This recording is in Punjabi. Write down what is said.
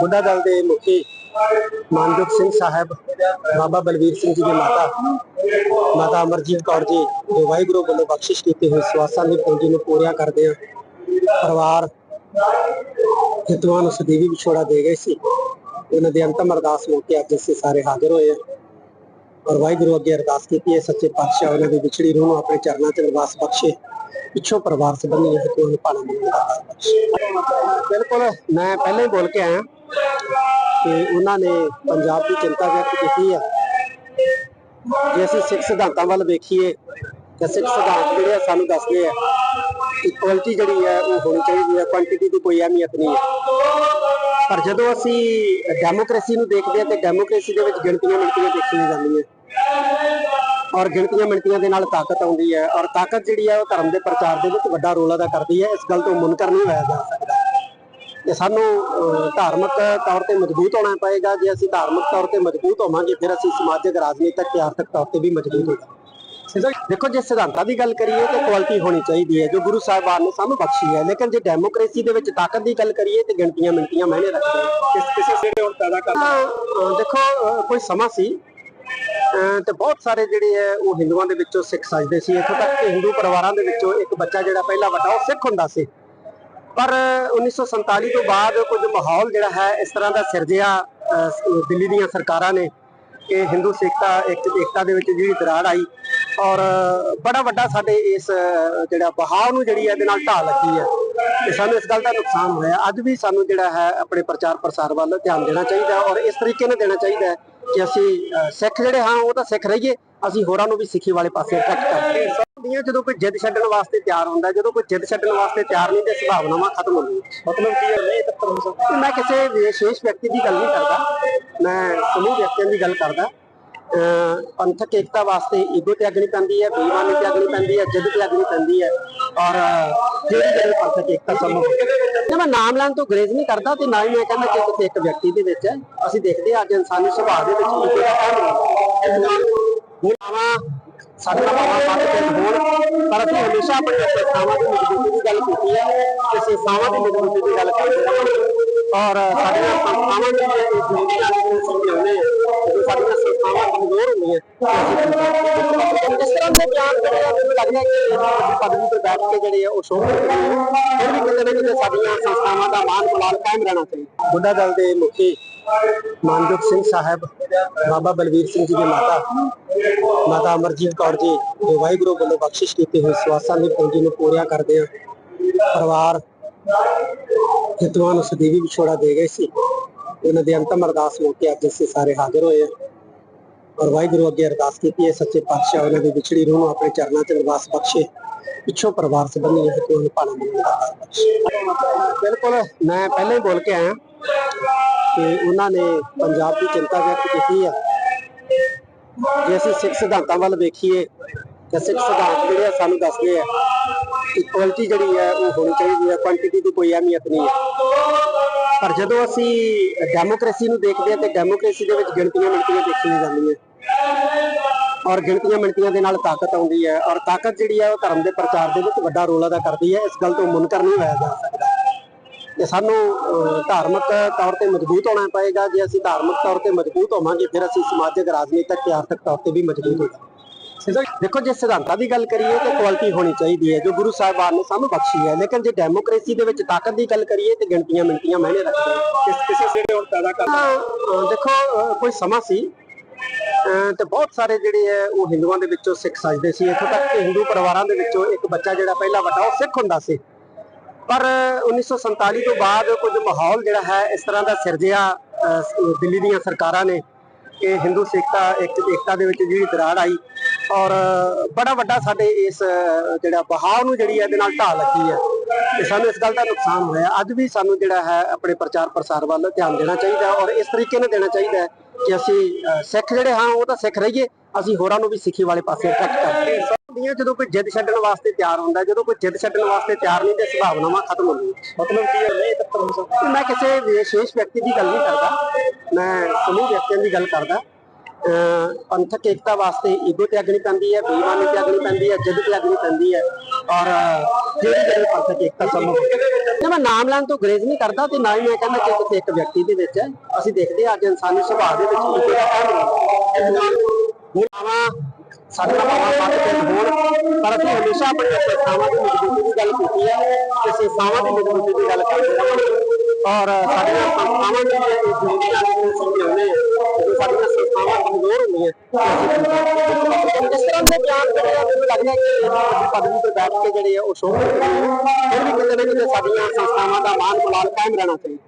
ਬੁੱਢਾ ਦਲ ਦੇ ਮੁਖੀ ਮਾਨਜੋਤ ਸਿੰਘ ਸਾਹਿਬ, ਬਾਬਾ ਬਲਵੀਰ ਸਿੰਘ ਜੀ ਦੇ ਮਾਤਾ ਮਾਤਾ ਅਮਰਜੀਤ ਕੌਰ ਜੀ ਦੇ ਵਾਹਿਗੁਰੂ ਵੱਲੋਂ ਬਖਸ਼ਿਸ਼ ਕੀਤੀ ਹੋਈ ਸਵਾਸਾਂ ਦੀ ਪੂੰਜੀ ਨੂੰ ਪੂਰੀਆਂ ਕਰਦੇ ਆ ਪਰਿਵਾਰ ਜਿਤਵਾਂ ਨੂੰ ਸਦੀਵੀ ਵਿਛੋੜਾ ਦੇ ਗਏ ਸੀ। ਉਹਨਾਂ ਦੇ ਅੰਤਮ ਅਰਦਾਸ ਮੌਕੇ ਅੱਜ ਅਸੀਂ ਸਾਰੇ ਹਾਜ਼ਰ ਹੋਏ ਆ ਔਰ ਵਾਹਿਗੁਰੂ ਅੱਗੇ ਅਰਦਾਸ ਕੀਤੀ ਹੈ, ਸੱਚੇ ਪਾਤਸ਼ਾਹ ਉਹਨਾਂ ਦੀ ਵਿਛੜੀ ਰੂਹ ਨੂੰ ਆਪਣੇ ਚਰਨਾਂ 'ਚ ਨਿਵਾਸ ਬਖਸ਼ੇ। ਪਿੱਛੋਂ ਪਰਿਵਾਰ ਸੰਬੰਧੀ ਹੈ ਕੋਈ ਭਾਣਾ ਮੰਗਣ ਬਿਲਕੁਲ, ਮੈਂ ਪਹਿਲਾਂ ਹੀ ਬੋਲ ਕੇ ਆਇਆ। ਕਿ ਉਹਨਾਂ ਨੇ ਪੰਜਾਬ ਦੀ ਚਿੰਤਾ ਵਿਅਕਤ ਕੀਤੀ ਹੈ। ਜੇ ਅਸੀਂ ਸਿੱਖ ਸਿਧਾਂਤਾਂ ਵੱਲ ਵੇਖੀਏ, ਤਾਂ ਸਿੱਖ ਸਿਧਾਂਤ ਜਿਹੜੇ ਆ ਸਾਨੂੰ ਦੱਸਦੇ ਆ ਕਿ ਕੁਆਲਿਟੀ ਜਿਹੜੀ ਹੈ ਉਹ ਹੋਣੀ ਚਾਹੀਦੀ ਹੈ ਕੁਆਂਟੀਟੀ ਦੀ ਕੋਈ ਅਹਿਮੀਅਤ ਨਹੀਂ ਹੈ ਪਰ ਜਦੋਂ ਅਸੀਂ ਡੈਮੋਕ੍ਰੇਸੀ ਨੂੰ ਦੇਖਦੇ ਹਾਂ ਤੇ ਡੈਮੋਕ੍ਰੇਸੀ ਦੇ ਵਿੱਚ ਗਿਣਤੀਆਂ ਮਿਣਤੀਆਂ ਦੇਖੀਆਂ ਜਾਂਦੀਆਂ। ਔਰ ਗਿਣਤੀਆਂ ਮਿਣਤੀਆਂ ਦੇ ਨਾਲ ਤਾਕਤ ਆਉਂਦੀ ਹੈ, ਔਰ ਤਾਕਤ ਜਿਹੜੀ ਹੈ ਉਹ ਧਰਮ ਦੇ ਪ੍ਰਚਾਰ ਦੇ ਵਿੱਚ ਵੱਡਾ ਰੋਲ ਅਦਾ ਕਰਦੀ ਹੈ। ਇਸ ਗੱਲ ਤੋਂ ਮੁਨਕਰ ਨਹੀਂ ਹੋਇਆ ਜਾ ਸਕਦਾ। ਤੇ ਸਾਨੂੰ ਧਾਰਮਿਕ ਤੌਰ ਤੇ ਮਜ਼ਬੂਤ ਹੋਣਾ ਪਏਗਾ। ਜੇ ਅਸੀਂ ਧਾਰਮਿਕ ਤੌਰ ਤੇ ਮਜ਼ਬੂਤ ਹੋਵਾਂਗੇ ਫਿਰ ਅਸੀਂ ਸਮਾਜਿਕ ਰਾਜਨੀਤਿਕ ਤੇ ਆਰਥਿਕ ਤੌਰ ਤੇ ਵੀ ਮਜ਼ਬੂਤ ਹੋਵਾਂਗੇ ਦੇਖੋ ਜੇ ਸਿਧਾਂਤਾਂ ਦੀ ਗੱਲ ਕਰੀਏ ਤੇ ਕੁਆਲਿਟੀ ਹੋਣੀ ਚਾਹੀਦੀ ਹੈ ਜੋ ਗੁਰੂ ਸਾਹਿਬਾਨ ਨੇ ਸਾਨੂੰ ਬਖਸ਼ੀ ਹੈ। ਲੇਕਿਨ ਜੇ ਡੈਮੋਕ੍ਰੇਸੀ ਦੇ ਵਿੱਚ ਤਾਕਤ ਦੀ ਗੱਲ ਕਰੀਏ ਤੇ ਗਿਣਤੀਆਂ ਮਿਣਤੀਆਂ ਮਾਇਨੇ ਰੱਖਦੇ ਕਿਸ ਕਿਸੇ ਸਿਰੇ ਹੁਣ ਪੈਦਾ ਕਰਦਾ ਦੇਖੋ ਕੋਈ ਸਮਾਂ ਸੀ। ਅਹ, ਤੇ ਬਹੁਤ ਸਾਰੇ ਜਿਹੜੇ ਹੈ ਉਹ ਹਿੰਦੂਆਂ ਦੇ ਵਿੱਚੋਂ ਸਿੱਖ ਸਜਦੇ ਸੀ। ਇੱਥੋਂ ਤੱਕ ਕਿ ਹਿੰਦੂ ਪਰਿਵਾਰਾਂ ਦੇ ਵਿੱਚੋਂ ਇੱਕ ਬੱਚਾ ਜਿਹੜਾ ਪਹਿਲਾ ਵੱਡਾ ਉਹ ਸਿੱਖ ਹੁੰਦਾ ਸੀ। ਪਰ 1947 ਤੋਂ ਬਾਅਦ ਕੁਝ ਮਾਹੌਲ ਜਿਹੜਾ ਹੈ, ਇਸ ਤਰ੍ਹਾਂ ਦਾ ਸਿਰਜਿਆ ਦਿੱਲੀ ਦੀਆਂ ਸਰਕਾਰਾਂ ਨੇ ਕਿ ਹਿੰਦੂ ਸਿੱਖਤਾ ਇੱਕ ਏਕਤਾ ਦੇ ਵਿੱਚ ਜਿਹੜੀ ਦਰਾੜ ਆਈ ਔਰ ਬੜਾ ਵੱਡਾ ਸਾਡੇ ਇਸ ਜਿਹੜਾ ਬਹਾਅ ਨੂੰ ਜਿਹੜੀ ਹੈ ਇਹਦੇ ਨਾਲ ਢਾਹ ਲੱਗੀ ਹੈ ਤੇ ਸਾਨੂੰ ਇਸ ਗੱਲ ਦਾ ਨੁਕਸਾਨ ਹੋਇਆ। ਅੱਜ ਵੀ ਸਾਨੂੰ ਜਿਹੜਾ ਹੈ, ਆਪਣੇ ਪ੍ਰਚਾਰ ਪ੍ਰਸਾਰ ਵੱਲ ਧਿਆਨ ਦੇਣਾ ਚਾਹੀਦਾ ਔਰ ਇਸ ਤਰੀਕੇ ਨਾਲ ਦੇਣਾ ਚਾਹੀਦਾ ਕਿ ਅਸੀਂ ਸਿੱਖ ਜਿਹੜੇ ਹਾਂ, ਉਹ ਤਾਂ ਸਿੱਖ ਰਹੀਏ। ਅਸੀਂ ਹੋਰਾਂ ਨੂੰ ਵੀ ਸਿੱਖੀ ਵਾਲੇ ਪਾਸੇ ਅਟਰੈਕਟ ਕਰੀਏ ਹੁੰਦੀਆਂ ਜਦੋਂ ਕੋਈ ਜਿੱਦ ਛੱਡਣ ਵਾਸਤੇ ਤਿਆਰ ਹੁੰਦਾ ਜਦੋਂ ਕੋਈ ਜਿੱਦ ਛੱਡਣ ਵਾਸਤੇ ਤਿਆਰ ਨਹੀਂ ਤੇ ਸੰਭਾਵਨਾਵਾਂ ਖਤਮ ਹੁੰਦੀਆਂ। ਮਤਲਬ ਕੀ ਹੈ? ਨਹੀਂ ਤੱਕ ਹੋ ਸਕਦਾ ਮੈਂ ਕਿਸੇ ਵਿਸ਼ੇਸ਼ ਵਿਅਕਤੀ ਦੀ ਗੱਲ ਨਹੀਂ ਕਰਦਾ। ਮੈਂ ਸਮੂਹ ਵਿਅਕਤੀਆਂ ਦੀ ਗੱਲ ਕਰਦਾ। ਪੰਥਕ ਏਕਤਾ ਵਾਸਤੇ ਈਗੋ ਤਿਆਗਣੀ ਪੈਂਦੀ ਹੈ ਬੇਈਮਾਨੀ ਤਿਆਗਣੀ ਪੈਂਦੀ ਹੈ ਜਿੱਦ ਤਿਆਗਣੀ ਪੈਂਦੀ ਹੈ। ਔਰ ਜਿਹੜੀ ਜਿਹੜੀ ਪੰਥਕ ਏਕਤਾ ਸੰਭਵ ਜੇ ਮੈਂ ਨਾਮ ਲੈਣ ਤੋਂ ਗਰੇਜ਼ ਨਹੀਂ ਕਰਦਾ ਤੇ ਨਾ ਹੀ ਮੈਂ ਕਹਿੰਦਾ ਕਿ ਕਿਸੇ ਇੱਕ ਵਿਅਕਤੀ ਦੇ ਵਿੱਚ ਅਸੀਂ ਦੇਖਦੇ ਹਾਂ ਅੱਜ ਇਨਸਾਨੀ ਸੁਭਾਅ ਦੇ ਵਿੱਚ ਈਗੋ ਦਾ ਅਹਿਮ ਰੋਲ ਸਾਡੀਆਂ ਭਾਵਾਂ ਪੱਟ ਕੇ ਹੋਣ ਪਰ ਅਸੀਂ ਹਮੇਸ਼ਾ ਆਪਣੀਆਂ ਸੰਸਥਾਵਾਂ ਦੀ ਮਜ਼ਬੂਤੀ ਦੀ ਗੱਲ ਕੀਤੀ ਹੈ ਤੇ ਸੰਸਥਾਵਾਂ ਦੀ ਮਜ਼ਬੂਤੀ ਦੀ ਗੱਲ ਕਰਦੇ ਹਾਂ। ਔਰ ਸਾਡੀਆਂ ਸੰਸਥਾਵਾਂ ਦੀ ਇਹ ਜ਼ਿੰਦਗੀ ਸਮਝਾਉਂਦੇ ਜਦੋਂ ਸਾਡੀਆਂ ਸੰਸਥਾਵਾਂ ਕਮਜ਼ੋਰ ਹੁੰਦੀਆਂ ਇਸ ਤਰ੍ਹਾਂ ਦੇ ਬਿਆਨ ਜਿਹੜੇ ਆ ਮੈਨੂੰ ਲੱਗਦਾ ਕਿ ਪਦਵੀ ਤੇ ਬੈਠ ਕੇ ਜਿਹੜੇ ਆ, ਉਹ ਸ਼ੋਭ ਕਰਦੇ ਆ ਫਿਰ ਵੀ ਕਿਤੇ ਨਾ ਕਿਤੇ ਸਾਡੀਆਂ ਸੰਸਥਾਵਾਂ ਦਾ ਮਾਨ ਮਲਾਲ ਕਾਇਮ ਰਹਿਣਾ ਚਾਹੀਦਾ। ਬੁੱਢਾ ਦਲ ਦੇ ਮੁਖੀ ਮਾਨਜੋਤ ਸਿੰਘ ਸਾਹਿਬ, ਬਾਬਾ ਬਲਵੀਰ ਸਿੰਘ ਜੀ ਦੇ ਮਾਤਾ ਮਾਤਾ ਅਮਰਜੀਤ ਕੌਰ ਜੀ ਜੋ ਵਾਹਿਗੁਰੂ ਵੱਲੋਂ ਬਖਸ਼ਿਸ਼ ਕੀਤੀ ਹੋਈ ਸਵਾਸਾਂ ਦੀ ਪੂੰਜੀ ਨੂੰ ਪੂਰੀਆਂ ਕਰਦੇ ਆ ਪਰਿਵਾਰ ਜਿਤਵਾਂ ਨੂੰ ਸਦੀਵੀ ਵਿਛੋੜਾ ਦੇ ਗਏ ਸੀ। ਉਹਨਾਂ ਦੇ ਅੰਤਮ ਅਰਦਾਸ ਮੌਕੇ ਅੱਜ ਅਸੀਂ ਸਾਰੇ ਹਾਜ਼ਰ ਹੋਏ ਆ ਔਰ ਵਾਹਿਗੁਰੂ ਅੱਗੇ ਅਰਦਾਸ ਕੀਤੀ ਹੈ, ਸੱਚੇ ਪਾਤਸ਼ਾਹ ਉਹਨਾਂ ਦੀ ਵਿਛੜੀ ਰੂਹ ਨੂੰ ਆਪਣੇ ਚਰਨਾਂ 'ਚ ਨਿਵਾਸ ਬਖਸ਼ੇ। ਪਿੱਛੋਂ ਪਰਿਵਾਰ ਸੰਬੰਧੀ ਹੈ ਕੋਈ ਭਾਣਾ ਮੰਗਣ ਬਿਲਕੁਲ, ਮੈਂ ਪਹਿਲਾਂ ਹੀ ਬੋਲ ਕੇ ਆਇਆ। ਕਿ ਉਹਨਾਂ ਨੇ ਪੰਜਾਬ ਦੀ ਚਿੰਤਾ ਵਿਅਕਤ ਕੀਤੀ ਹੈ। ਜੇ ਅਸੀਂ ਸਿੱਖ ਸਿਧਾਂਤਾਂ ਵੱਲ ਵੇਖੀਏ, ਤਾਂ ਸਿੱਖ ਸਿਧਾਂਤ ਜਿਹੜੇ ਆ ਸਾਨੂੰ ਦੱਸਦੇ ਆ ਕਿ ਕੁਆਲਿਟੀ ਜਿਹੜੀ ਹੈ ਉਹ ਹੋਣੀ ਚਾਹੀਦੀ ਹੈ ਕੁਆਂਟੀਟੀ ਦੀ ਕੋਈ ਅਹਿਮੀਅਤ ਨਹੀਂ ਹੈ। ਪਰ ਜਦੋਂ ਅਸੀਂ ਡੈਮੋਕ੍ਰੇਸੀ ਨੂੰ ਦੇਖਦੇ ਹਾਂ, ਤੇ ਡੈਮੋਕ੍ਰੇਸੀ ਦੇ ਵਿੱਚ ਗਿਣਤੀਆਂ ਮਿਣਤੀਆਂ ਦੇਖੀਆਂ ਜਾਂਦੀਆਂ। ਔਰ ਗਿਣਤੀਆਂ ਮਿਣਤੀਆਂ ਦੇ ਨਾਲ ਤਾਕਤ ਆਉਂਦੀ ਹੈ। ਔਰ ਤਾਕਤ ਜਿਹੜੀ ਹੈ ਉਹ ਧਰਮ ਦੇ ਪ੍ਰਚਾਰ ਦੇ ਵਿੱਚ ਵੱਡਾ ਰੋਲ ਅਦਾ ਕਰਦੀ ਹੈ। ਇਸ ਗੱਲ ਤੋਂ ਮੁਨਕਰ ਨਹੀਂ ਹੋਇਆ ਜਾ ਸਕਦਾ। ਤੇ ਸਾਨੂੰ ਅਹ, ਧਾਰਮਿਕ ਤੌਰ ਤੇ ਮਜ਼ਬੂਤ ਹੋਣਾ ਪਏਗਾ। ਜੇ ਅਸੀਂ ਧਾਰਮਿਕ ਤੌਰ ਤੇ ਮਜ਼ਬੂਤ ਹੋਵਾਂਗੇ ਫਿਰ ਅਸੀਂ ਸਮਾਜਿਕ ਰਾਜਨੀਤਿਕ ਤੇ ਆਰਥਿਕ ਤੌਰ ਤੇ ਵੀ ਮਜ਼ਬੂਤ ਹੋਵਾਂਗੇ ਦੇਖੋ ਜੇ ਸਿਧਾਂਤਾਂ ਦੀ ਗੱਲ ਕਰੀਏ ਤੇ ਕੁਆਲਿਟੀ ਹੋਣੀ ਚਾਹੀਦੀ ਹੈ ਜੋ ਗੁਰੂ ਸਾਹਿਬਾਨ ਨੇ ਸਾਨੂੰ ਬਖਸ਼ੀ ਹੈ। ਲੇਕਿਨ ਜੇ ਡੈਮੋਕ੍ਰੇਸੀ ਦੇ ਵਿੱਚ ਤਾਕਤ ਦੀ ਗੱਲ ਕਰੀਏ ਤੇ ਗਿਣਤੀਆਂ ਮਿਣਤੀਆਂ ਮਾਇਨੇ ਰੱਖਦੇ ਕਿਸ ਕਿਸੇ ਸਿਰੇ ਹੁਣ ਪੈਦਾ ਕਰਦਾ ਦੇਖੋ ਕੋਈ ਸਮਾਂ ਸੀ। ਅਹ, ਤੇ ਬਹੁਤ ਸਾਰੇ ਜਿਹੜੇ ਹੈ ਉਹ ਹਿੰਦੂਆਂ ਦੇ ਵਿੱਚੋਂ ਸਿੱਖ ਸੱਜਦੇ ਸੀ। ਇੱਥੋਂ ਤੱਕ ਕਿ ਹਿੰਦੂ ਪਰਿਵਾਰਾਂ ਦੇ ਵਿੱਚੋਂ ਇੱਕ ਬੱਚਾ ਜਿਹੜਾ ਪਹਿਲਾ ਵੱਡਾ ਉਹ ਸਿੱਖ ਹੁੰਦਾ ਸੀ। ਪਰ 1947 ਤੋਂ ਬਾਅਦ ਕੁਝ ਮਾਹੌਲ ਜਿਹੜਾ ਹੈ, ਇਸ ਤਰ੍ਹਾਂ ਦਾ ਸਿਰਜਿਆ ਦਿੱਲੀ ਦੀਆਂ ਸਰਕਾਰਾਂ ਨੇ ਕਿ ਹਿੰਦੂ ਸਿੱਖਤਾ ਇੱਕ ਏਕਤਾ ਦੇ ਵਿੱਚ ਜਿਹੜੀ ਦਰਾੜ ਆਈ ਔਰ ਬੜਾ ਵੱਡਾ ਸਾਡੇ ਇਸ ਜਿਹੜਾ ਬਹਾਵ ਨੂੰ ਜਿਹੜੀ ਹੈ ਇਹਦੇ ਨਾਲ ਢਾਲ ਲੱਗੀ ਹੈ ਤੇ ਸਾਨੂੰ ਇਸ ਗੱਲ ਦਾ ਨੁਕਸਾਨ ਹੋਇਆ। ਅੱਜ ਵੀ ਸਾਨੂੰ ਜਿਹੜਾ ਹੈ, ਆਪਣੇ ਪ੍ਰਚਾਰ ਪ੍ਰਸਾਰ ਵੱਲ ਧਿਆਨ ਦੇਣਾ ਚਾਹੀਦਾ ਔਰ ਇਸ ਤਰੀਕੇ ਨਾਲ ਦੇਣਾ ਚਾਹੀਦਾ ਹੈ ਕਿ ਅਸੀਂ ਸਿੱਖ ਜਿਹੜੇ ਹਾਂ, ਉਹ ਤਾਂ ਸਿੱਖ ਰਹੀਏ। ਅਸੀਂ ਹੋਰਾਂ ਨੂੰ ਵੀ ਸਿੱਖੀ ਵਾਲੇ ਪਾਸੇ ਅਟਰੈਕਟ ਕਰੀਏ ਹੁੰਦੀਆਂ ਜਦੋਂ ਕੋਈ ਜਿੱਦ ਛੱਡਣ ਵਾਸਤੇ ਤਿਆਰ ਹੁੰਦਾ ਜਦੋਂ ਕੋਈ ਜਿੱਦ ਛੱਡਣ ਵਾਸਤੇ ਤਿਆਰ ਨਹੀਂ ਤੇ ਸੰਭਾਵਨਾਵਾਂ ਖਤਮ ਹੁੰਦੀਆਂ। ਮਤਲਬ ਕੀ ਹੈ? ਨਹੀਂ ਤੱਕ ਹੋ। ਸਕਦਾ ਮੈਂ ਕਿਸੇ ਵਿਸ਼ੇਸ਼ ਵਿਅਕਤੀ ਦੀ ਗੱਲ ਨਹੀਂ ਕਰਦਾ। ਮੈਂ ਸਮੂਹ ਵਿਅਕਤੀਆਂ ਦੀ ਗੱਲ ਕਰਦਾ। ਪੰਥਕ ਏਕਤਾ ਵਾਸਤੇ ਈਗੋ ਤਿਆਗਣੀ ਪੈਂਦੀ ਹੈ ਬੇਈਮਾਨੀ ਤਿਆਗਣੀ ਪੈਂਦੀ ਹੈ ਜਿੱਦ ਤਿਆਗਣੀ ਪੈਂਦੀ ਹੈ। ਔਰ ਜਿਹੜੀ ਜਿਹੜੀ ਪੰਥਕ ਏਕਤਾ ਸੰਭਵ ਹੈ ਮੈਂ ਨਾਮ ਲੈਣ ਤੋਂ ਗਰੇਜ਼ ਨਹੀਂ ਕਰਦਾ ਤੇ ਨਾ ਹੀ ਮੈਂ ਕਹਿੰਦਾ ਕਿ ਕਿਸੇ ਇੱਕ ਵਿਅਕਤੀ ਦੇ ਵਿੱਚ ਹੈ। ਅਸੀਂ ਦੇਖਦੇ ਹਾਂ ਅੱਜ ਇਨਸਾਨੀ ਸੁਭਾਅ ਦੇ ਵਿੱਚ ਈਗੋ ਦਾ ਕਾਰਨ ਹੁਣ ਸਾਡਾ ਬਾਬਾ ਸਾਡੇ ਪਿੰਡ ਹੋਣ ਪਰ ਅਸੀਂ ਹਮੇਸ਼ਾ ਆਪਣੇ ਸੰਸਥਾਵਾਂ ਦੀ ਮਜ਼ਬੂਤੀ ਦੀ ਗੱਲ ਕੀਤੀ ਹੈ ਤੇ ਸੰਸਥਾਵਾਂ ਦੀ ਮਜ਼ਬੂਤੀ ਦੀ ਗੱਲ ਕਰਦੇ ਰਹਾਂਗੇ ਔਰ ਸਾਡੀਆਂ ਸੰਸਥਾਵਾਂ ਦੀ ਇਹ ਨੂੰ ਸਮਝਾਉਂਦੇ ਹਾਂ ਜਦੋਂ ਸਾਡੀਆਂ ਸੰਸਥਾਵਾਂ ਕਮਜ਼ੋਰ ਹੁੰਦੀਆਂ ਇਸ ਤਰ੍ਹਾਂ ਦੇ ਬਿਆਨ ਜਿਹੜੇ ਆ ਮੈਨੂੰ ਲੱਗਦਾ ਕਿ ਪਦਵੀ ਤੇ ਬੈਠ ਕੇ ਜਿਹੜੇ ਆ, ਉਹ ਸ਼ੋਭਾ ਫਿਰ ਵੀ ਕਿਤੇ ਨਾ ਕਿਤੇ ਸਾਡੀਆਂ ਸੰਸਥਾਵਾਂ ਦਾ ਮਾਨ ਮਲਾਲ ਕਾਇਮ ਰਹਿਣਾ ਚਾਹੀਦਾ।